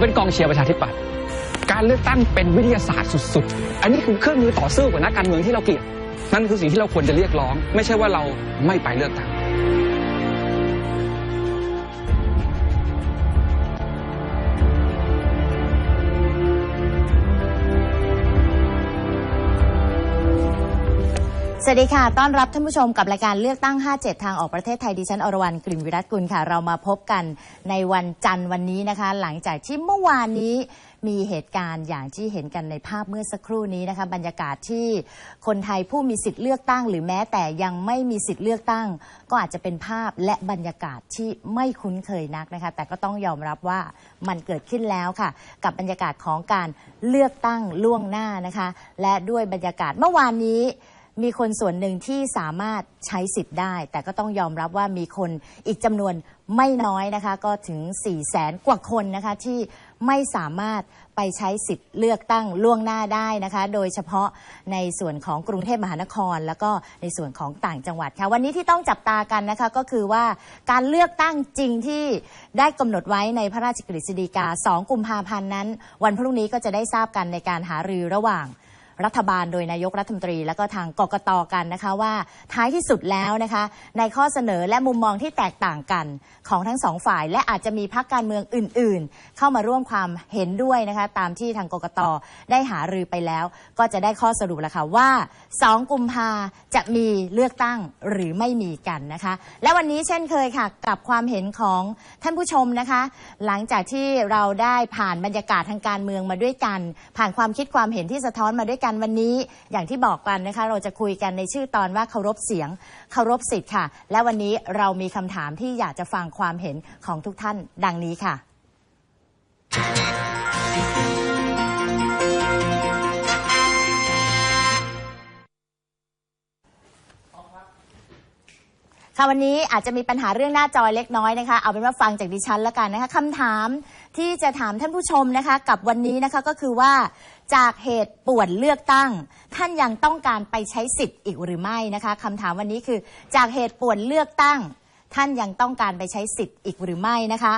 เป็นกองเชียร์ประชาธิปัตย์การเลือกตั้งเป็นวิทยาศาสตร์สุด ๆ อันนี้คือเครื่องมือต่อสู้กับนักการเมืองที่เราเกลียดนั่นคือสิ่งที่เราควรจะเรียกร้อง ไม่ใช่ว่าเราไม่ไปเลือกตั้ง วัสดีค่ะ ต้อนรับท่านผู้ชมกับรายการเลือกตั้ง 57 ทางออกประเทศไทยดิฉันอรวรรณกลิ่นวิรัตกุลค่ะ เรามาพบกันในวันจันทร์วันนี้นะคะ หลังจากที่เมื่อวานนี้มีเหตุการณ์อย่างที่เห็นกันในภาพเมื่อสักครู่นี้นะคะบรรยากาศที่คนไทยผู้มีสิทธิ์เลือกตั้ง หรือแม้แต่ยังไม่มีสิทธิ์เลือกตั้ง ก็อาจจะเป็นภาพและบรรยากาศที่ไม่คุ้นเคยนักนะคะ แต่ก็ต้องยอมรับว่ามันเกิดขึ้นแล้วค่ะ กับบรรยากาศของการเลือกตั้งล่วงหน้านะคะ และด้วยบรรยากาศเมื่อวานนี้ มีคนส่วนหนึ่งที่สามารถใช้สิทธิ์ได้ แต่ก็ต้องยอมรับว่ามีคนอีกจำนวนไม่น้อยนะคะ ก็ถึง 4 0 0แสนกว่าคนนะคะที่ไม่สามารถไปใช้สิทธิ์เลือกตั้งล่วงหน้าได้นะคะ โดยเฉพาะในส่วนของกรุงเทพมหานคร แล้วก็ในส่วนของต่างจังหวัดค่ะ วันนี้ที่ต้องจับตากันนะคะก็คือว่าการเลือกตั้งจริงที่ได้กำหนดไว้ในพระราชกฤษฎีกา 2 กุมภาพันธ์นั้น วันพรุ่งนี้ก็จะได้ทราบกันในการหารือระหว่าง รัฐบาลโดยนายกรัฐมนตรี แล้วก็ทางกกตกันนะคะว่าท้ายที่สุดแล้วนะคะ ในข้อเสนอและมุมมองที่แตกต่างกันของทั้งสองฝ่าย และอาจจะมีพักการเมืองอื่น ๆ เข้ามาร่วมความเห็นด้วยนะคะ ตามที่ทางกกตได้หารือไปแล้ว ก็จะได้ข้อสรุปแล้วค่ะว่า 2 กุมภาจะมีเลือกตั้งหรือไม่มีกันนะคะ และวันนี้เช่นเคยค่ะ กับความเห็นของท่านผู้ชมนะคะ หลังจากที่เราได้ผ่านบรรยากาศทางการเมืองมาด้วยกัน ผ่านความคิดความเห็นที่สะท้อนมาด้วยกันวันนี้อย่างที่บอกกันนะคะ เราจะคุยกันในชื่อตอนว่าเคารพเสียงเคารพสิทธิ์ค่ะ และวันนี้เรามีคำถามที่อยากจะฟังความเห็นของทุกท่านดังนี้ค่ะ ค่ะวันนี้อาจจะมีปัญหาเรื่องหน้าจอเล็กน้อยนะคะ เอาเป็นว่าฟังจากดิฉันแล้วกันนะคะคำถามที่จะถามท่านผู้ชมนะคะ กับวันนี้นะคะก็คือว่าจากเหตุป่วนเลือกตั้ง ท่านยังต้องการไปใช้สิทธิ์อีกหรือไม่นะคะคำถามวันนี้คือ จากเหตุป่วนเลือกตั้ง ท่านยังต้องการไปใช้สิทธิ์อีกหรือไม่นะคะ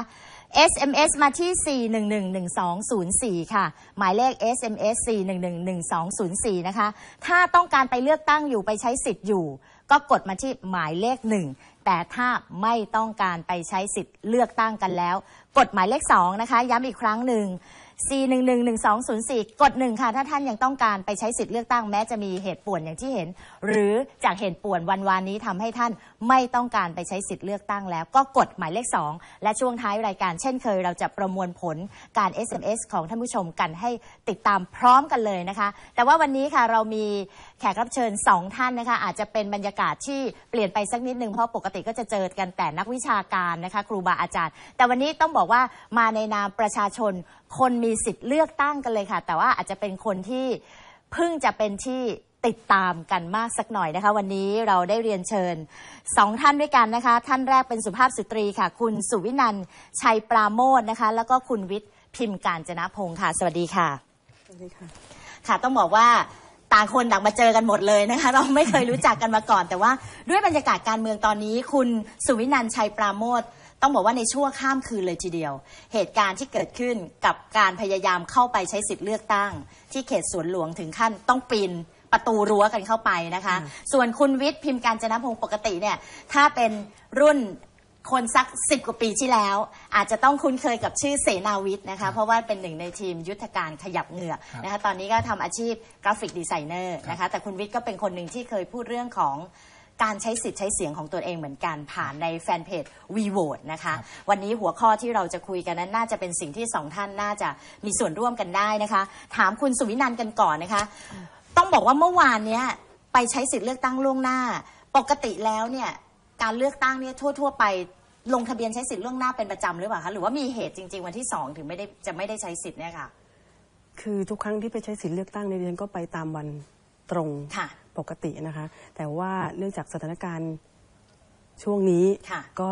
SMS มาที่ 4111204 ค่ะ หมายเลข SMS 4111204 นะคะ ถ้าต้องการไปเลือกตั้งอยู่ไปใช้สิทธิ์อยู่ ก็กดมาที่หมายเลขหนึ่งแต่ถ้าไม่ต้องการไปใช้สิทธิ์เลือกตั้งกันแล้ว กดหมายเลขสองนะคะ ย้ำอีกครั้งหนึ่ง4111204 กดหนึ่งค่ะ ถ้าท่านยังต้องการไปใช้สิทธิ์เลือกตั้งแม้จะมีเหตุป่วนอย่างที่เห็น หรือจากเหตุป่วนวันวานนี้ทำให้ท่านไม่ต้องการไปใช้สิทธิ์เลือกตั้งแล้ว ก็กดหมายเลข 2 และช่วงท้ายรายการเช่นเคย เราจะประมวลผลการ SMS ของท่านผู้ชมกันให้ติดตามพร้อมกันเลยนะคะ แต่ว่าวันนี้ค่ะเรามีแขกรับเชิญ 2 ท่านนะคะ อาจจะเป็นบรรยากาศที่เปลี่ยนไปสักนิดนึงเพราะปกติก็จะเจอกันแต่นักวิชาการนะคะ ครูบาอาจารย์ แต่วันนี้ต้องบอกว่ามาในนามประชาชน คนมีสิทธิ์เลือกตั้งกันเลยค่ะ แต่ว่าอาจจะเป็นคนที่เพิ่งจะเป็นที่ติดตามกันมากสักหน่อยนะคะ วันนี้เราได้เรียนเชิญสองท่านด้วยกันนะคะ ท่านแรกเป็นสุภาพสตรีค่ะ คุณสุวินันท์ชัยปราโมทนะคะ แล้วก็คุณวิทย์พิมพ์การจนะพงศ์ค่ะ สวัสดีค่ะสวัสดีค่ะ ค่ะต้องบอกว่าต่างคนต่างมาเจอกันหมดเลยนะคะ เราไม่เคยรู้จักกันมาก่อน แต่ว่าด้วยบรรยากาศการเมืองตอนนี้ คุณสุวินันท์ชัยปราโมท ต้องบอกว่าในชั่วข้ามคืนเลยทีเดียว เหตุการณ์ที่เกิดขึ้นกับการพยายามเข้าไปใช้สิทธิ์เลือกตั้ง ที่เขตสวนหลวงถึงขั้นต้องปีนประตูรั้วกันเข้าไปนะคะ ส่วนคุณวิทย์พิมพ์การจนพงศ์ปกติเนี่ยถ้าเป็นรุ่นคนสักสิบกว่าปีที่แล้ว อาจจะต้องคุ้นเคยกับชื่อเสนาวิทย์นะคะ เพราะว่าเป็นหนึ่งในทีมยุทธการขยับเหงือกนะคะตอนนี้ก็ทำอาชีพกราฟิกดีไซเนอร์นะคะแต่คุณวิทย์ก็เป็นคนหนึ่งที่เคยพูดเรื่องของ การใช้สิทธิ์ใช้เสียงของตัวเองเหมือนกันผ่านในแฟนเพจ v v o t e นะคะ วันนี้หัวข้อที่เราจะคุยกันนั้นน่าจะเป็นสิ่งที่สองท่านน่าจะมีส่วนร่วมกันได้นะคะ ถามคุณสุวินันท์กันก่อนนะคะ ต้องบอกว่าเมื่อวานเนี้ยไปใช้สิทธิ์เลือกตั้งล่วงหน้า ปกติแล้วเนี่ยการเลือกตั้งเนี่ยทั่ว ๆ ไปลงทะเบียนใช้สิทธิ์ล่วงหน้าเป็นประจำหรือเปล่าคะหรือว่ามีเหตุจริง ๆ วันที่สองถึงไม่ได้จะไม่ได้ใช้สิทธิ์เนี่ยค่ะ คือทุกครั้งที่ไปใช้สิทธิ์เลือกตั้งในยดิฉันก็ไปตามวันตรงค่ะ ปกตินะคะ แต่ว่าเนื่องจากสถานการณ์ช่วงนี้ค่ะก็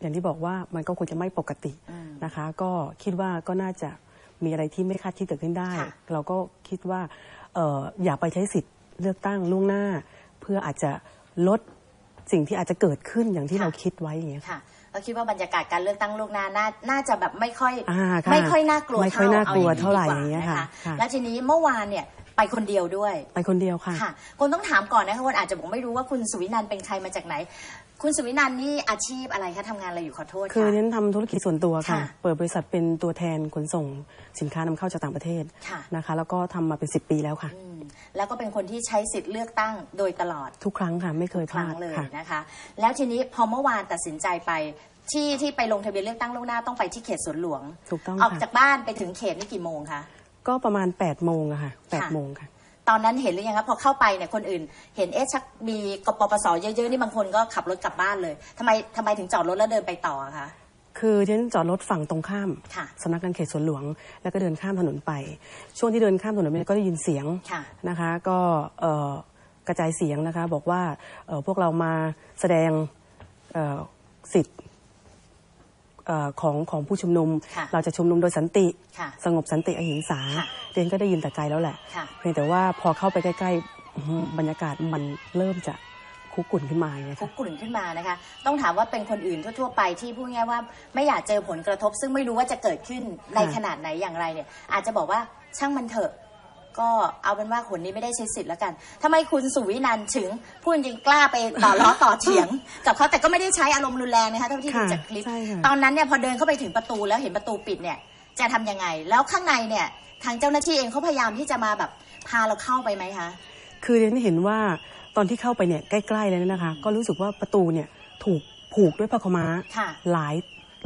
อย่างที่บอกว่ามันก็คงจะไม่ปกติอืมนะคะ ก็คิดว่าก็น่าจะมีอะไรที่ไม่คาดคิดเกิดขึ้นได้ค่ะเราก็คิดว่าเอ่ออยากไปใช้สิทธิ์เลือกตั้งล่วงหน้า เพื่ออาจจะลดสิ่งที่อาจจะเกิดขึ้นอย่างที่เราคิดไว้อย่างเงี้ยค่ะค่ะก็คิดว่าบรรยากาศการเลือกตั้งล่วงหน้าน่าน่าจะแบบไม่ค่อยอ่าค่ะไม่ค่อยน่ากลัวไม่ค่อยน่ากลัวอเท่าไหร่ดีกว่อย่างเงี้ยค่ะนค่ะแล้วทีนี้เมื่อวานเนี่ย ไปคนเดียวด้วย ไปคนเดียวค่ะ ค่ะ คนต้องถามก่อนนะคะคนอาจจะบอกไม่รู้ว่าคุณสุวินันท์เป็นใครมาจากไหน คุณสุวินันท์นี่อาชีพอะไรคะทำงานอะไรอยู่ขอโทษคือค่ะเน้นทำธุรกิจส่วนตัวค่ะ ค่ะเปิดบริษัทเป็นตัวแทนขนส่งสินค้านำเข้าจากต่างประเทศค่ะ นะคะ แล้วก็ทำมาเป็น 10 ปีแล้วค่ะ อืมแล้วก็เป็นคนที่ใช้สิทธิ์เลือกตั้งโดยตลอด ทุกครั้งค่ะไม่เคยคพลารั้งดเลยค่ะ นะคะ แล้วทีนี้พอเมื่อวานตัดสินใจไป ที่ที่ไปลงทะเบียนเลือกตั้งล่วงหน้าต้องไปที่เขตสวนหลวงถูกต้องออกค่ะจากบ้านไปถึงเขตนี่กี่โมงคะ ก็ประมาณ8โมงอะค่ะค่ะ8โมงค่ะ ตอนนั้นเห็นหรือยังคะพอเข้าไปเนี่ยคนอื่น เห็นเอ๊ะชักมีกปปสเยอะๆนี่บางคนก็ขับรถกลับบ้านเลยทำไมทำไมถึงจอดรถแล้วเดินไปต่ออะคะคือฉันจอดรถฝั่งตรงข้ามค่ะสำนักงานเขตสวนหลวง แล้วก็เดินข้ามถนนไป ช่วงที่เดินข้ามถนนไปก็ได้ยินเสียงค่ะนะคะ ก็เอ่อกระจายเสียงนะคะ บอกว่าเอ่อพวกเรามาแสดงเอ่อสิทธิ์เอ่อ ของของผู้ชุมนุมค่ะเราจะชุมนุมโดยสันติค่ะสงบสันติอหิงสาค่ะเรียนก็ได้ยินแต่ไกลแล้วแหละค่ะเพียงแต่ว่าพอเข้าไปใกล้ๆอื้อหือบรรยากาศมันเริ่มจะคุกกุ่นขึ้นมาอย่างเงี้ยคุค่ะกกลุ่นขึ้นมานะคะ ต้องถามว่าเป็นคนอื่นทั่ว ๆ ไปที่พูดง่ายๆว่าไม่อยากเจอผลกระทบ ซึ่งไม่รู้ว่าจะเกิดขึ้นในขนาดไหนอย่างไรเนี่ย อาจจะบอกว่าช่างมันเถอะ ก็เอาเป็นว่าคนนี้ไม่ได้ใช้สิทธิ์แล้วกันทำไมคุณสุวินันท์ถึงพูดจริงๆกล้าไปต่อล้อต่อเถียง กับเขาแต่ก็ไม่ได้ใช้อารมณ์รุนแรงนะคะเท่าที่ดูค่ะจากคลิปใช่ค่ะตอนนั้นเนี่ยพอเดินเข้าไปถึงประตูแล้วเห็นประตูปิดเนี่ยจะทำยังไง แล้วข้างในเนี่ยทางเจ้าหน้าที่เองเขาพยายามที่จะมาแบบพาเราเข้าไปไหมคะ คือเรนเห็นว่าตอนที่เข้าไปเนี่ยใกล้ๆเลยนะคะ ก็รู้สึกว่าประตูเนี่ยถูกผูกด้วยผ้าขาวม้าค่ะหลาย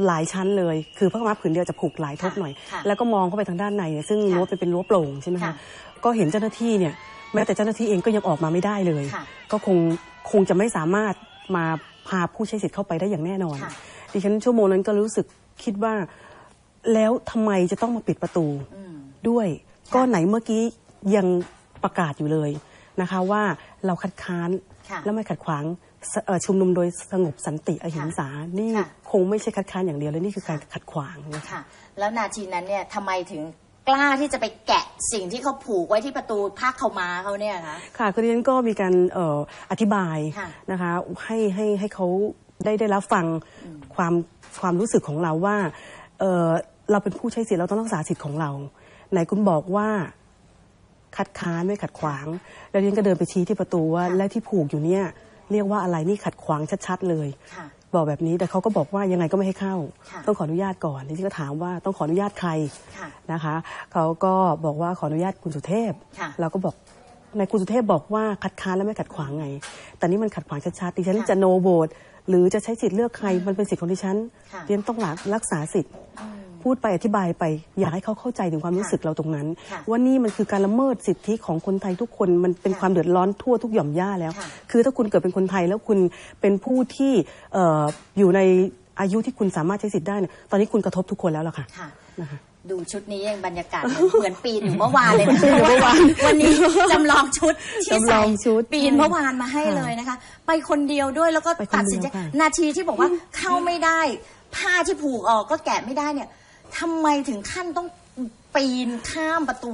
หลายชั้นเลย คือผ้าขาวม้าผืนเดียวจะผูกหลายทบหน่อยค่ะแล้วก็มองเข้าไปทางด้านในเนี่ยซึ่งค่ะรั้วเป็นเป็นรั้วโปร่งใช่ไหมค่ะคะก็เห็นเจ้าหน้าที่เนี่ยแม้แต่เจ้าหน้าที่เองก็ยังออกมาไม่ได้เลยค่ะก็คงคงจะไม่สามารถมาพาผู้ใช้สิทธิ์เข้าไปได้อย่างแน่นอนค่ะดิฉันชั่วโมงนั้นก็รู้สึกคิดว่า แล้วทำไมจะต้องมาปิดประตูอืมด้วยค่ะก็ไหนเมื่อกี้ยังประกาศอยู่เลยนะคะว่าเราคัดค้านค่ะและไม่ขัดขวางสเอ่อชุมนุมโดยสงบสันติอหิงสา นี่ค่ะคงไม่ใช่คัดค้านอย่างเดียวเลยนี่คือการค่ะขัดขวางนะคะค่ะแล้วนาทีนั้นเนี่ยทำไมถึงกล้าที่จะไปแกะสิ่งที่เขาผูกไว้ที่ประตูผ้าเขาวม้าเขาเนี่ยคะค่ะคือดิฉันก็มีการเอ่ออธิบายค่ะนะคะให้ให้ให้เขาได้ได้รับฟังความความรู้สึกของเราว่าเอ่อเราเป็นผู้ใช้สิทธิ์เราต้องรักษาสิทธิ์ของเราไหนคุณบอกว่าคัดค้านไม่ขัดขวาง แล้วดิฉันก็เดินไปชี้ที่ประตูว่าค่ะและที่ผูกอยู่เนี่ย เรียกว่าอะไรนี่ขัดขวางชัดๆเลยค่ะบอกแบบนี้แต่เขาก็บอกว่ายังไงก็ไม่ให้เข้าค่ะต้องขออนุญาตก่อนดิฉันก็ถามว่าต้องขออนุญาตใครค่ะนะคะเขาก็บอกว่าขออนุญาตคุณสุเทพค่ะเราก็บอกในายคุณสุเทพบอกว่าคัดค้านและไม่ขัดขวางไง แต่นี่มันขัดขวางชัดๆดิฉันค่ะจะโนโบตหรือจะใช้สิทธิ์เลือกใครมันเป็นสิทธิ์ของดิฉันค่ะดิฉันต้องรักรักษาสิทธิ์ พูดไปอธิบายไป อยากให้เขาเข้าใจถึงความรู้สึกเราตรงนั้นค่ะว่านี่มันคือการละเมิดสิทธิของคนไทยทุกคนมันเป็นค่ะความเดือดร้อนทั่วทุกหย่อมย่าแล้วค่ะคือถ้าคุณเกิดเป็นคนไทยแล้วคุณเป็นผู้ที่เอ่ออยู่ในอายุที่คุณสามารถใช้สิทธิ์ได้เนี่ยตอนนี้คุณกระทบทุกคนแล้วล่ะค่ะค่ะนะคะดูชุดนี้ยังบรรยากาศเหมือนเหมือนปีนอยู่เมื่อวานเลยนะเมื่อวานวันนี้จำลองชุดที่จำลใส่องชุดปีนเมื่อวานมาให้เลยนะคะ ไปคนเดียวด้วยแล้วก็ไปคนเดียวตัดสินใจค่ะนาทีที่บอกว่าเข้าไม่ได้ ผ้าที่ผูกออกก็แกะไม่ได้เนี่ย ทำไมถึงขั้นต้องปีนข้ามประตู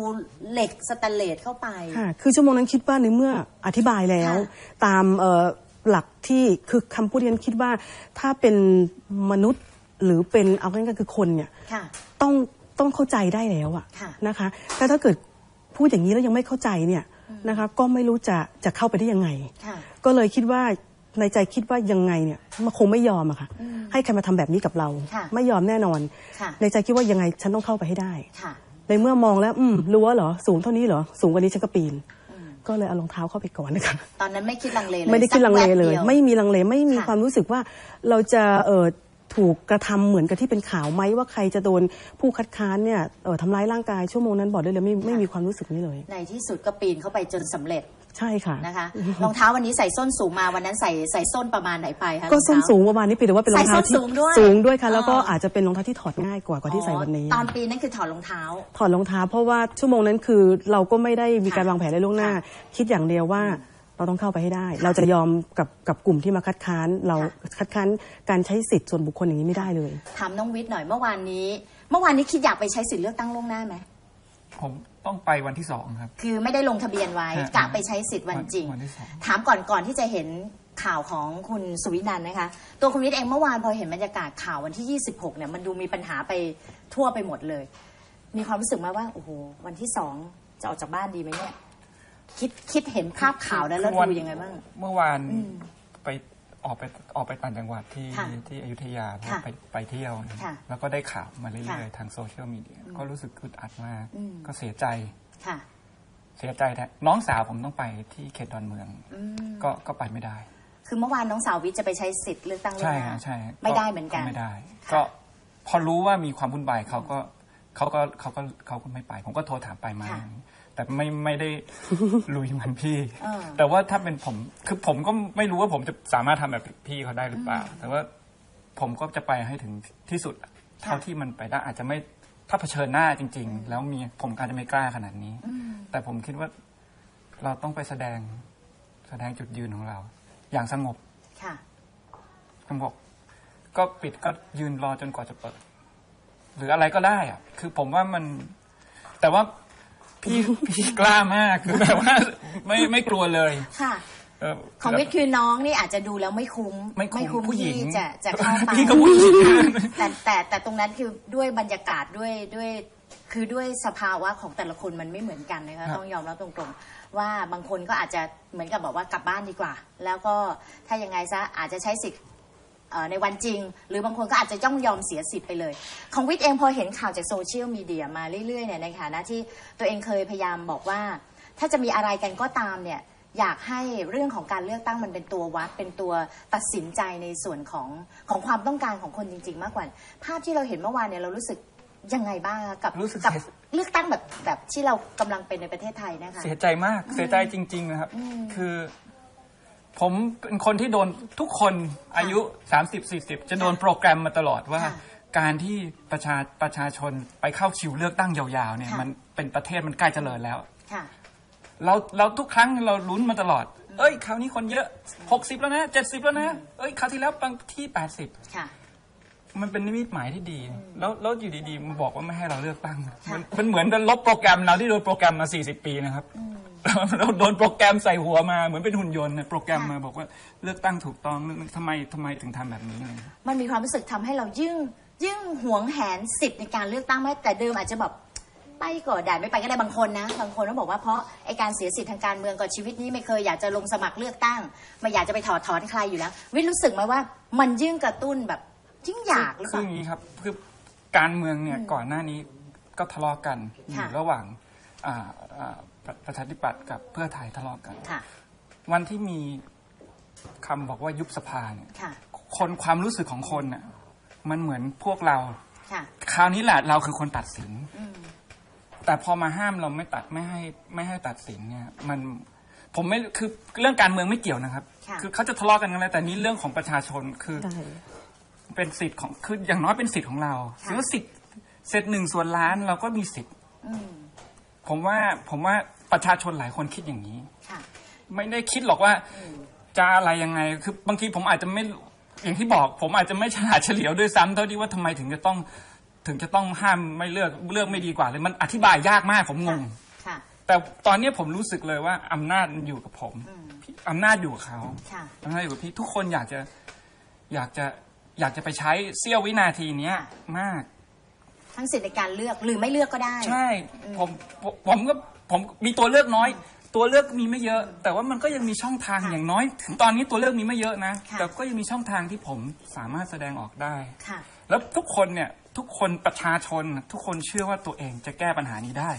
เหล็กสแตนเลสเข้าไป ค่ะ คือชั่วโมงนั้นคิดว่าในเมื่ออธิบายแล้วค่ะตามเอ่อหลักที่คือคำพูดที่ฉันคิดว่าถ้าเป็นมนุษย์หรือเป็นเอาง่ายๆก็คือคนเนี่ยค่ะต้องต้องเข้าใจได้แล้วอะค่ะนะคะแต่ถ้าเกิดพูดอย่างนี้แล้วยังไม่เข้าใจเนี่ยนะคะ ก็ไม่รู้จะจะเข้าไปได้ยังไงค่ะก็เลยคิดว่า ในใจคิดว่ายังไงเนี่ยมันคงไม่ยอมอะค่ะ ให้ใครมาทำแบบนี้กับเราค่ะไม่ยอมแน่นอนค่ะในใจคิดว่ายังไงฉันต้องเข้าไปให้ได้ค่ะในเมื่อมองแล้วอืมรั้วเหรอสูงเท่านี้เหรอสูงกว่านี้ฉันก็ปีน ก็เลยเอารองเท้าเข้าไปก่อนนะคะตอนนั้นไม่คิดลังเลเลยไม่ได้คิดลังเลเลยสักแวบดีวไม่มีลังเลไม่มีค่ะความรู้สึกว่าเราจะเออ ถูกกระทำเหมือนกับที่เป็นข่าวไหมว่าใครจะโดนผู้คัดค้านเนี่ยเออทำร้ายร่างกายชั่วโมงนั้นบอกได้เลยไม่ไม่มีความรู้สึกนี้เลย ในที่สุดก็ปีนเข้าไปจนสำเร็จใช่ค่ะนะคะรองเท้าวันนี้ใส่ส้นสูงมาวันนั้นใส่ใส่ส้นประมาณไหนไปคะก็ส้นรอเท้าสูงประมาณนี้เปีแต่ว่าเป็นรองเท้าใส่ส้นที่สูงด้วยสูงด้วยค่ะแล้วก็อ๋อออาจจะเป็นรองเท้าที่ถอดง่ายกว่ากว่าที่ใส่วันนี้ ตอนปีนนั่นคือถอดรองเท้า ถอดรองเท้าเพราะว่าชั่วโมงนั้นคือเราก็ไม่ได้มีการค่ะวางแผนอะไรล่วงหน้าค่ะคิดอย่างเดียวว่า เราต้องเข้าไปให้ได้ เราจะยอมกับกับกลุ่มที่มาคัดค้าน เราค่ะคัดค้านการใช้สิทธิ์ส่วนบุคคลอย่างนี้ไม่ได้เลยถามน้องวิทย์หน่อยเมื่อวานนี้ เมื่อวานนี้คิดอยากไปใช้สิทธิ์เลือกตั้งล่วงหน้าไหมผมต้องไปวันที่สองครับ คือไม่ได้ลงทะเบียนไว้ฮะกะไปใช้สิทธิ์วันจริงวันที่สองถามก่อนก่อนที่จะเห็นข่าวของคุณสุวินันท์นะคะ ตัวคุณวิทย์เองเมื่อวานพอเห็นบรรยากาศข่าววันที่ 26 เนี่ยมันดูมีปัญหาไปทั่วไปหมดเลย มีความรู้สึกไหมว่าโอ้โหวันที่สองจะออกจากบ้านดีไหมเนี่ย คิดคิดเห็นภาพข่าวนั้นแล้วคือวันดูยังไงบ้าง เมื่อวานอืมไปออกไปออกไปต่างจังหวัดที่ค่ะที่อยุธยาเพราะค่ะไปไปเที่ยวนะค่ะแล้วก็ได้ข่าวมาเรื่อยค่ะๆทางโซเชียลมีเดียก็รู้สึกอึดอัดมากอืมก็เสียใจค่ะเสียใจแท้น้องสาวผมต้องไปที่เขตดอนเมืองอืมก็ก็ไปไม่ได้ คือเมื่อวานน้องสาววิทย์จะไปใช้สิทธิ์เลือกตั้งล่วใช่งหน้าฮะใช่ไม่ได้เหมือนกันไม่ได้ค่ะก็พอรู้ว่ามีความวุ่นวายเขาก็เขาก็เขาก็เขาก็ไม่ไป ผมก็โทรถามไปไหมา แต่ไม่ไม่ได้ลุยเหมือนพี่ เออ แต่ว่าถ้าเป็นผมคือผมก็ไม่รู้ว่าผมจะสามารถทำแบบพี่เขาได้หรือเปล่า แต่ว่าผมก็จะไปให้ถึงที่สุดอะเท่าที่มันไปได้อาจจะไม่ถ้าเผชิญหน้าจริง ๆ แล้วมีผมก็อาจจะไม่กล้าขนาดนี้ แต่ผมคิดว่าเราต้องไปแสดงแสดงจุดยืนของเรา อย่างสงบ ค่ะสงบก็ปิดก็ยืนรอจนกว่าจะเปิด หรืออะไรก็ได้อะคือผมว่ามัน แต่ว่า พี่พี่กล้ามากคือแบบว่าไม่ไม่กลัวเลยค่ะเออของวิทย์คือน้องนี่อาจจะดูแล้วไม่คุ้มไม่คุ้มผู้หญิงที่จะจะเข้าไปพี่ก็ผู้หญิงแต่แต่แต่ตรงนั้นคือด้วยบรรยากาศด้วยด้วยคือด้วยสภาวะของแต่ละคนมันไม่เหมือนกันนะคะต้องยอมรับตรงๆ ว่าบางคนก็อาจจะเหมือนกับบอกว่ากลับบ้านดีกว่า แล้วก็ถ้ายังไงซะอาจจะใช้สิทธิ์เอ่อ ในวันจริง หรือบางคนก็อาจจะต้องยอมเสียสิทธิ์ไปเลย ของวิทย์เองพอเห็นข่าวจากโซเชียลมีเดียมาเรื่อยๆเนี่ยในฐานะที่ตัวเองเคยพยายามบอกว่า ถ้าจะมีอะไรกันก็ตามเนี่ยอยากให้เรื่องของการเลือกตั้งมันเป็นตัววัด เป็นตัวตัดสินใจในส่วนของของความต้องการของคนจริง ๆ มากกว่า ภาพที่เราเห็นเมื่อวานเนี่ยเรารู้สึกยังไงบ้างคะกับรู้สึกกับเสียเลือกตั้งแบบแบบที่เรากำลังเป็นในประเทศไทยนะคะเสียใจมากเสียใจจริง ๆ นะครับอืมคือ ผมเป็นคนที่โดนทุกคนอายุสามสิบสี่สิบจะโดนค่ะโปรแกรมมาตลอดว่า ค่ะการที่ประชาประชาชนไปเข้าคิวเลือกตั้งยาวๆเนี่ยค่ะ มันเป็นประเทศมันใกล้เจริญแล้ว ค่ะ เราเราทุกครั้งเราลุ้นมาตลอด เอ้ยคราวนี้คนเยอะหกสิบแล้วนะเจ็ดสิบแล้วนะเอ้ยคราวที่แล้วบางที่แปดสิบค่ะมันเป็นนิมิตหมายที่ดี แล้วแล้วอยู่ดีๆมันบอกว่าไม่ให้เราเลือกตั้งค่ะมันมันเหมือนจะลบโปรแกรมเราที่โดนโปรแกรมมา 40 ปีนะครับเรา เราโดนโปรแกรมใส่หัวมาเหมือนเป็นหุ่นยนต์นะโปรแกรมมาบอกว่าเลือกตั้งถูกต้องเลือกทำไมทำไมถึงทำแบบนี้อะไรเงี้ยมันมีความรู้สึกทำให้เรายิ่งยิ่งหวงแหนสิทธิ์ในการเลือกตั้งไหมแต่เดิมอาจจะแบบไปก็ได้ไม่ไปก็ได้บางคนนะบางคนก็บอกว่าเพราะไอการเสียสิทธิ์ทางการเมืองกับชีวิตนี้ไม่เคยอยากจะลงสมัครเลือกตั้ง ไม่อยากจะไปถอดถอนใครอยู่แล้ววิทย์รู้สึกไหมว่า มันยิ่งกระตุ้นแบบยิ่งอยากหรือเปคือล่าอย่างนี้ครับคือการเมืองเนี่ยก่อนหน้านี้ก็ทะเลาะกันอค่ะยู่ระหว่างอ่าอ่า ประประชาธิปัตย์กับเพื่อไทยทะเลาะกันค่ะวันที่มีคำบอกว่ายุบสภาเนี่ยค่ะคนความรู้สึกของคนน่ะ มันเหมือนพวกเราค่ะคราวนี้แหละเราคือคนตัดสินอืมแต่พอมาห้ามเราไม่ตัดไม่ให้ไม่ให้ตัดสินเนี่ย มันผมไม่คือเรื่องการเมืองไม่เกี่ยวนะครับค่ะอเขาจะทะเลาะกันกันแล้วแต่นี่เรื่องของประชาชนคือได้เป็นสิทธิ์ของคืออย่างน้อยเป็นสิทธิ์ของเราค่ะแล้วสิทธิ์เศษหนึ่งส่วนล้านเราก็มีสิทธิ์อืม ผมว่าผมว่าประชาชนหลายคนคิดอย่างนี้ ค่ะ ไม่ได้คิดหรอกว่าจะอะไรยังไง คือบางทีผมอาจจะไม่อย่างที่บอก ผมอาจจะไม่ฉลาดเฉลียวด้วยซ้ำเท่าที่ว่าทำไมถึงจะต้องถึงจะต้องห้ามไม่เลือกเลือกไม่ดีกว่าเลยมันอธิบายยากมากผมงง ค่ะ แต่ตอนนี้ผมรู้สึกเลยว่าอำนาจมันอยู่กับผมอืมพี่อำนาจอยู่กับเขาค่ะ อำนาจอยู่กับพี่ทุกคนอยากจะอยากจะอยากจะไปใช้เสี้ยววินาทีเนี้ยค่ะมาก ทั้งสิทธิ์ในการเลือกหรือไม่เลือกก็ได้ ใช่ผมผมผมก็ผมมีตัวเลือกน้อย ตัวเลือกมีไม่เยอะ แต่ว่ามันก็ยังมีช่องทางค่ะอย่างน้อย ถึงตอนนี้ตัวเลือกมีไม่เยอะนะ ค่ะ แต่ก็ยังมีช่องทางที่ผมสามารถแสดงออกได้ ค่ะ แล้วทุกคนเนี่ยทุกคนประชาชน ทุกคนเชื่อว่าตัวเองจะแก้ปัญหานี้ได้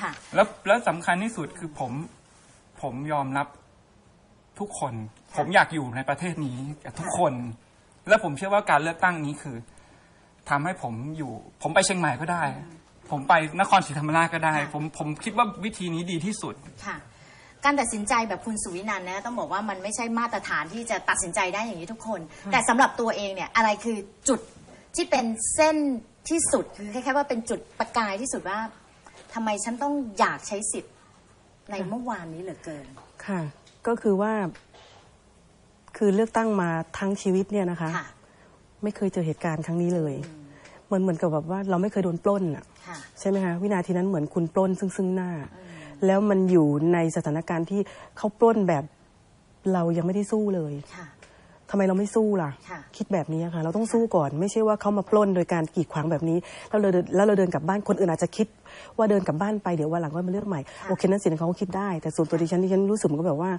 ค่ะ แล้วแล้วสำคัญที่สุดคือผมผมยอมรับทุกคนค่ะผมอยากอยู่ในประเทศนี้กับทุกคน และผมเชื่อว่าการเลือกตั้งนี้คือ ทำให้ผมอยู่ ผมไปเชียงใหม่ก็ได้ ผมไปนครศรีธรรมราชก็ได้ค่ะผมผมคิดว่าวิธีนี้ดีที่สุดค่ะการตัดสินใจแบบคุณสุวินันท์นะต้องบอกว่ามันไม่ใช่มาตรฐานที่จะตัดสินใจได้อย่างนี้ทุกคน แต่สำหรับตัวเองเนี่ยอะไรคือจุดที่เป็นเส้นที่สุดคือคล้ายๆว่าเป็นจุดประกายที่สุดว่าทำไมฉันต้องอยากใช้สิทธิ์ในเมื่อวานนี้เหลือเกิน ค่ะ ก็คือว่า คือเลือกตั้งมาทั้งชีวิตเนี่ยนะคะค่ะ ไม่เคยเจอเหตุการณ์ครั้งนี้เลยเหมือนเหมือนกับแบบว่าเราไม่เคยโดนปล้นอะค่ะใช่ไหมคะวินาทีนั้นเหมือนคุณปล้นซึ่งซึ่งหน้า แล้วมันอยู่ในสถานการณ์ที่เขาปล้นแบบเรายังไม่ได้สู้เลยค่ะ ทำไมเราไม่สู้ล่ะค่ะ คิดแบบนี้ค่ะ เราต้องสู้ก่อน ไม่ใช่ว่าเขามาปล้นโดยการกีดขวางแบบนี้ แล้วเราเดินแล้วเราเดินกลับบ้านคนอื่นอาจจะคิดว่าเดินกลับบ้านไปเดี๋ยววันหลังก็มาเลือกใหม่ค่ะโอเคนั่นสินเขาก็คิดได้ แต่ส่วนตัวดิฉันดิฉันรู้สึกเหมันก็แบบว่า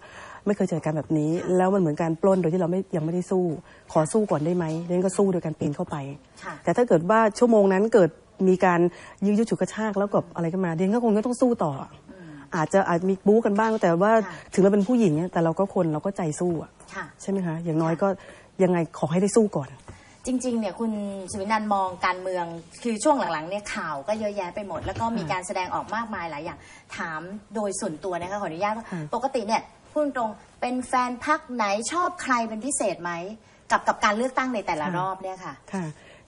ไม่เคยเจอการแบบนี้ แล้วมันเหมือนการปล้นโดยที่เราไม่ยังไม่ได้สู้ ขอสู้ก่อนได้ไหมดิฉันก็สู้โดยการปีนเข้าไปค่ะแต่ถ้าเกิดว่าชั่วโมงนั้นเกิดมีการยื้อยุดฉุดกระชากแล้วกับอะไรกันมาเดนก็คงก็ต้องสู้ต่อ ออาจจะอาจมีบู๊กันบ้างแต่ว่าค่ะถึงเราเป็นผู้หญิงเนี่ยแต่เราก็คนเราก็ใจสู้อะค่ะใช่ไหมคะอย่างน้อยก็ยังไงขอให้ได้สู้ก่อน จริงๆเนี่ยคุณสุวินันท์มองการเมืองคือช่วงหลังๆเนี่ยข่าวก็เยอะแยะไปหมด แล้วก็มีการแสดงออกมากมายหลายอย่างถามโดยส่วนตัวนะคะขออนุญาตว่าค่ะปกติเนี่ยพูดตรงๆเป็นแฟนพักไหนชอบใครเป็นพิเศษไหมกับกับการเลือกตั้งในแต่ละรอบเนี่ยค่ะค่ะ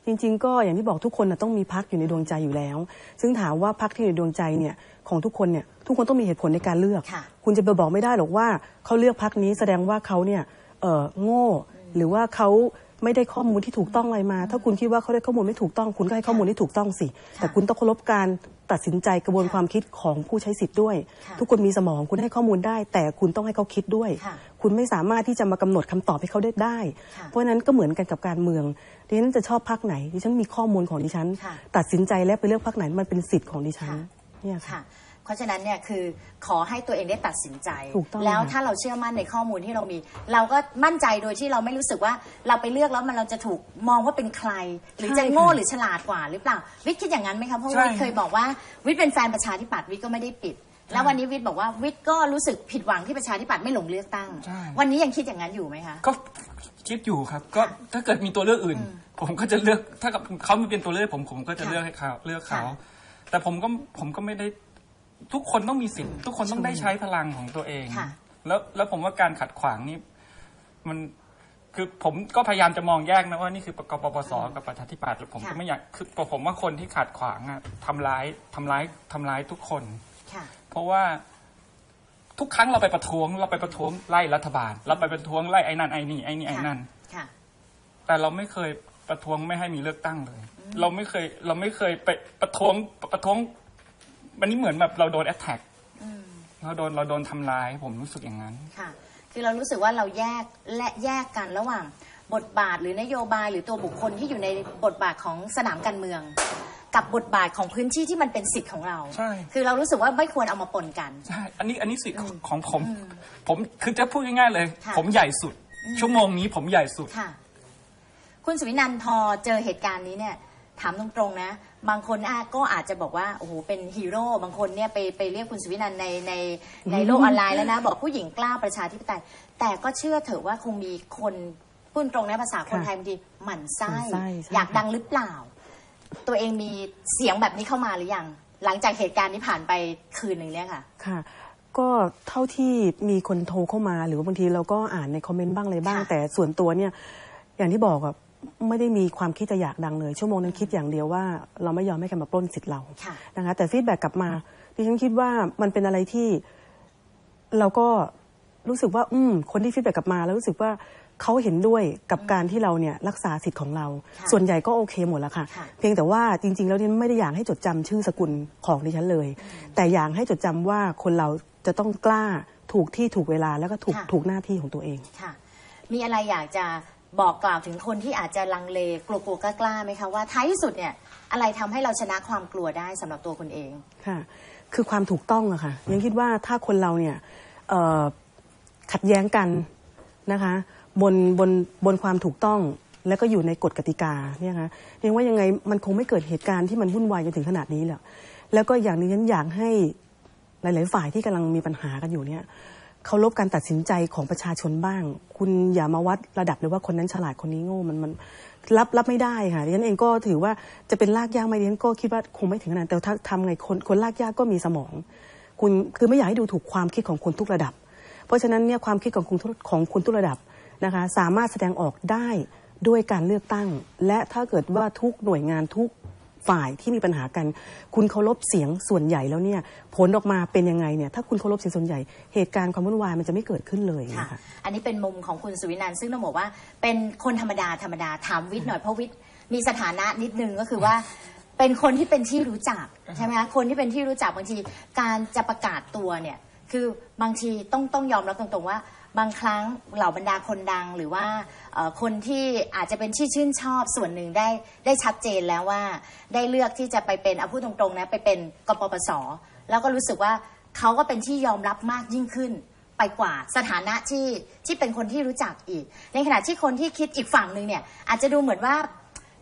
จริง ๆ ก็อย่างที่บอกทุกคนนะต้องมีพักอยู่ในดวงใจอยู่แล้ว ซึ่งถามว่าพักที่อยู่ในดวงใจเนี่ยของทุกคนเนี่ยทุกคนต้องมีเหตุผลในการเลือกค่ะคุณจะไปบอกไม่ได้หรอกว่าเขาเลือกพักนี้แสดงว่าเขาเนี่ยเอ่อโง่หรือว่าเขา ไม่ได้ข้อมูลที่ถูกต้องอะไรมา ถ้าคุณคิดว่าเขาได้ข้อมูลไม่ถูกต้อง คุณก็ให้ข้อมูลที่ถูกต้องสิ แต่คุณต้องเคารพการตัดสินใจกระบวนความคิดของผู้ใช้สิทธิ์ด้วยค่ะทุกคนมีสมองคุณให้ข้อมูลได้ แต่คุณต้องให้เขาคิดด้วยค่ะคุณไม่สามารถที่จะมากำหนดคำตอบให้เขาได้ได้ค่ะเพราะฉะนั้นก็เหมือนกันกับการเมืองดิฉันจะชอบพักไหนดิฉันมีข้อมูลของดิฉันค่ะตัดสินใจและไปเลือกพักไหนมันเป็นสิทธิ์ของดิฉันค่ะเนี่ยค่ะค่ะ เพราะฉะนั้นเนี่ยคือขอให้ตัวเองได้ตัดสินใจถูกต้องแล้วค่ะถ้าเราเชื่อมั่นในข้อมูลที่เรามี เราก็มั่นใจโดยที่เราไม่รู้สึกว่าเราไปเลือกแล้วมันเราจะถูกมองว่าเป็นใคร หรือจะโง่หรือฉลาดกว่าหรือเปล่า วิทย์คิดอย่างนั้นไหมคะเพราะใช่วิทย์เคยบอกว่าวิทย์เป็นแฟนประชาธิปัตย์วิทย์ก็ไม่ได้ปิดแล้ววันนี้วิทย์บอกว่าวิทย์ก็รู้สึกผิดหวังที่ประชาธิปัตย์ไม่หลงเลือกตั้งใช่วันนี้ยังคิดอย่างนั้นอยู่ไหมคะ ก็คิดอยู่ครับ ก็ถ้าเกิดมีตัวเลือกอื่น ผมก็จะเลือกถ้ากับเขามาเป็นตัวเลือกผมผมก็จะค่ะเลือกให้เขาเลือกเขาค่ะแต่ผมก็ผมก็ไม่ได้ ทุกคนต้องมีสิทธิ์ทุกคนต้องได้ใช้พลังของตัวเองค่ะแล้วแล้วผมว่าการขัดขวางนี่มันคือผมก็พยายามจะมองแยกนะว่านี่คือกปปสกับประชาธิปัตย์แล้วผมค่ะก็ไม่อยากคือผมว่าคนที่ขัดขวางอะทำร้ายทำร้ายทำร้ายทุกคนค่ะเพราะว่าทุกครั้งเราไปประท้วง เราไปประท้วงไล่รัฐบาล เราไปประท้วงไล่ไอ้นั่นไอ้นี่ไอ้นี่ไอ้นั่นค่ะแต่เราไม่เคยประท้วงไม่ให้มีเลือกตั้งเลย เราไม่เคย เราไม่เคยไปประท้วงประท้วง วันนี้เหมือนแบบเราโดนแอตแทกเราโดนเราโดนทำร้ายผมรู้สึกอย่างนั้นค่ะ คือเรารู้สึกว่าเราแยกและแยกกันระหว่าง บทบาทหรือนโยบายหรือตัวบุคคลที่อยู่ในบทบาทของสนามการเมือง กับบทบาทของพื้นที่ที่มันเป็นสิทธิ์ของเราใช่คือเรารู้สึกว่าไม่ควรเอามาปนกันใช่อันนี้อันนี้สิทธิ์ของของผม ผมคือจะพูดง่ายๆเลยค่ะผมใหญ่สุด ชั่วโมงนี้ผมใหญ่สุดค่ะ คุณสุวินันท์พอเจอเหตุการณ์นี้เนี่ย ถามตรงๆนะ บางคนอะก็อาจจะบอกว่าโอ้โหเป็นฮีโร่บางคนเนี่ยไปไปเรียกคุณสุวินันท์ในในในโลกออนไลน์แล้วนะ บอกผู้หญิงกล้าประชาธิปไตย แต่ก็เชื่อเถอะว่าคงมีคนพูดตรงนะภาษาคนค่ะไทยบางทีหมั่นไส้หมั่นไส้ใช่อยากดังหรือเปล่า ตัวเองมีเสียงแบบนี้เข้ามาหรือยังหลังจากเหตุการณ์นี้ผ่านไปคืนหนึ่งเนี่ยค่ะค่ะก็เท่าที่มีคนโทรเข้ามาหรือว่าบางทีเราก็อ่านในคอมเมนต์บ้างอะไรบ้างค่ะแต่ส่วนตัวเนี่ยอย่างที่บอกอะ ไม่ได้มีความคิดจะอยากดังเลย ชั่วโมงนั้นคิดอย่างเดียวว่า เราไม่ยอมให้ใครมาปล้นสิทธิ์เราค่ะ นะคะแต่ฟีดแบ็กกลับมาดิฉันคิดว่ามันเป็นอะไรที่เราก็รู้สึกว่า อืมคนที่ฟีดแบ็กกลับมา แล้วรู้สึกว่าเขาเห็นด้วยกับการที่เราเนี่ยรักษาสิทธิ์ของเรา ค่ะส่วนใหญ่ก็โอเคหมดแล้วค่ะ ค่ะ เพียงแต่ว่าจริง ๆ แล้วดิฉันไม่ได้อยากให้จดจำชื่อสกุลของดิฉันเลย แต่อยากให้จดจำว่าคนเราจะต้องกล้าถูกที่ถูกเวลาแล้วก็ถูกค่ะ ถูกหน้าที่ของตัวเอง ค่ะ มีอะไรอยากจะ บอกกล่าวถึงคนที่อาจจะลังเลกลัวๆกล้าๆไหมคะว่าท้ายที่สุดเนี่ยอะไรทำให้เราชนะความกลัวได้สำหรับตัวคุณเองค่ะคือความถูกต้องอะค่ะยังคิดว่าถ้าคนเราเนี่ยขัดแย้งกันนะคะบนบนบนความถูกต้องแล้วก็อยู่ในกฎกติกาเนี่ยคะเรียกว่ายังไงมันคงไม่เกิดเหตุการณ์ที่มันวุ่นวายจนถึงขนาดนี้แหละแล้วก็อย่างนึงฉันอยากให้หลาย ๆ ฝ่ายที่กำลังมีปัญหากันอยู่เนี่ย เคารพการตัดสินใจของประชาชนบ้าง คุณอย่ามาวัดระดับเลยว่าคนนั้นฉลาดคนนี้โง่มันมันรับรับไม่ได้ค่ะดิฉันเองก็ถือว่าจะเป็นลากยากไหมดิฉันก็คิดว่าคงไม่ถึงขนาดแต่ถ้าทำไงคนคนลากยากก็มีสมอง คุณคือไม่อยากให้ดูถูกความคิดของคนทุกระดับ เพราะฉะนั้นเนี่ยความคิดของคุณทุกของคุณทุกระดับนะคะสามารถแสดงออกได้ด้วยการเลือกตั้ง และถ้าเกิดว่าทุกหน่วยงานทุก ฝ่ายที่มีปัญหากัน คุณเคารพเสียงส่วนใหญ่แล้วเนี่ยผลออกมาเป็นยังไงเนี่ยถ้าคุณเคารพเสียงส่วนใหญ่ เหตุการณ์ความวุ่นวายมันจะไม่เกิดขึ้นเลยค่ะนะคะอันนี้เป็นมุมของคุณสุวินันท์ซึ่งต้องบอกว่าเป็นคนธรรมดาธรรมดาถามวิทย์หน่อยเพราะวิทย์มีสถานะนิดนึงก็คือว่าเป็นคนที่เป็นที่รู้จักใช่ไหมคะคนที่เป็นที่รู้จักบางทีการจะประกาศตัวเนี่ยคือบางทีต้องต้องยอมรับตรงๆว่า บางครั้งเหล่าบรรดาคนดังหรือว่าคนที่อาจจะเป็นที่ชื่นชอบส่วนหนึ่งได้ได้ชัดเจนแล้วว่า ได้เลือกที่จะไปเป็นเอาพูดตรงๆนะไปเป็นกปปส แล้วก็รู้สึกว่าเขาก็เป็นที่ยอมรับมากยิ่งขึ้นไปกว่าสถานะที่ที่เป็นคนที่รู้จักอีก ในขณะที่คนที่คิดอีกฝั่งหนึ่งเนี่ยอาจจะดูเหมือนว่า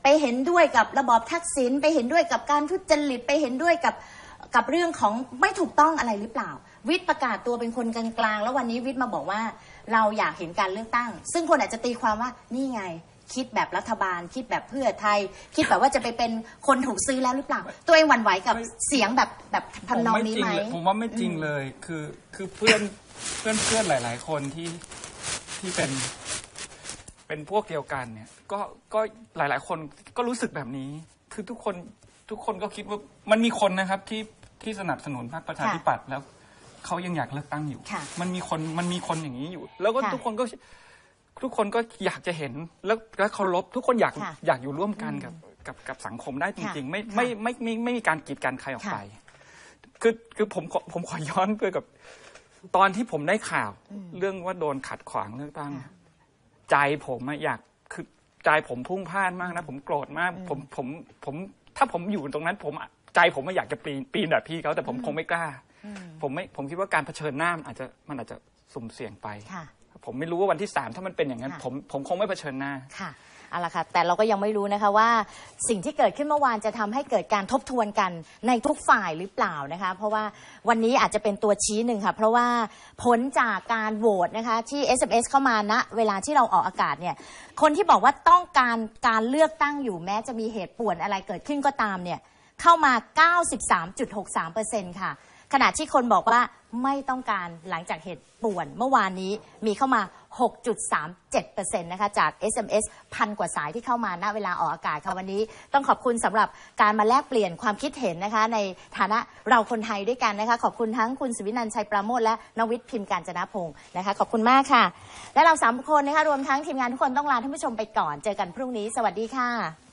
ไปเห็นด้วยกับระบอบทักษิณไปเห็นด้วยกับการทุจริตไปเห็นด้วยกับกับเรื่องของไม่ถูกต้องอะไรหรือเปล่า วิทย์ประกาศตัวเป็นคนกลางๆแล้ววันนี้วิทย์มาบอกว่า เราอยากเห็นการเลือกตั้ง ซึ่งคนอาจจะตีความว่านี่ไง คิดแบบรัฐบาล คิดแบบเพื่อไทย คิดแบบว่าจะไปเป็นคนถูกซื้อแล้วหรือเปล่า ตัวเองหวั่นไหวกับเสียงแบบแบบทำนองนี้ผไหมจริเลยผมว่าไม่จริงเลยคือคือเพื่อนเพื่อนเพื่อนหลาย ๆ คนที่ที่เป็น เป็นพวกเดียวกันเนี่ย ก็ก็หลาย ๆ คนก็รู้สึกแบบนี้ คือทุกคนทุกคนก็คิดว่ามันมีคนนะครับที่ที่สนับสนุนพรรคประชาธิปัตย์แล้ว เขายังอยากเลือกตั้งอยู่ ค่ะ มันมีคนมันมีคนอย่างนี้อยู่ แล้วก็ค่ะทุกคนก็ ทุกคนก็อยากจะเห็นแล้วแล้วเคารพทุกคนอยากค่ะอยากอยู่ร่วมกันกับกับกับสังคมได้จริงๆไม่ค่ะไม่ไม่ไม่ไม่มีการกีดกันใครออกค่ะไป คือคือผมขอผมขอย้อนไปกับ ตอนที่ผมได้ข่าวเรื่องว่าโดนขัดขวางเลือกตั้ง ค่ะใจผมอะอยากคือใจผมพุ่งพล่านมากนะ ผมโกรธมากผมผมผม ถ้าผมอยู่ตรงนั้น ผมอะใจผมอะอยากจะปีนปีนแบบพี่เขาแต่ผมคงไม่กล้า ผมไม่ผมคิดว่าการเผชิญหน้ามันอาจจะมันอาจจะสุ่มเสี่ยงไปค่ะผมไม่รู้ว่าวันที่สามถ้ามันเป็นอย่างนั้นค่ะผมผมคงไม่เผชิญหน้าค่ะเอาละค่ะ แต่เราก็ยังไม่รู้นะคะว่าสิ่งที่เกิดขึ้นเมื่อวานจะทำให้เกิดการทบทวนกันในทุกฝ่ายหรือเปล่านะคะ เพราะว่าวันนี้อาจจะเป็นตัวชี้หนึ่งค่ะ เพราะว่าผลจากการโหวตนะคะที่ SMS เข้ามาณเวลาที่เราออกอากาศเนี่ย คนที่บอกว่าต้องการการเลือกตั้งอยู่แม้จะมีเหตุป่วนอะไรเกิดขึ้นก็ตามเนี่ยเข้ามา 93.63%ค่ะ ขณะที่คนบอกว่าไม่ต้องการหลังจากเหตุป่วน เมื่อวานนี้มีเข้ามา 6.37%นะคะจาก SMS พันกว่าสายที่เข้ามาณเวลาออกอากาศค่ะวันนี้ ต้องขอบคุณสำหรับการมาแลกเปลี่ยนความคิดเห็นนะคะ ในฐานะเราคนไทยด้วยกันนะคะ ขอบคุณทั้งคุณสุวินันท์ชัยประโมทและนวิทย์พิมพ์การจนพงศ์นะคะ ขอบคุณมากค่ะ และเราสามคนนะคะรวมทั้งทีมงานทุกคนต้องลาท่านผู้ชมไปก่อนเจอกันพรุ่งนี้ สวัสดีค่ะ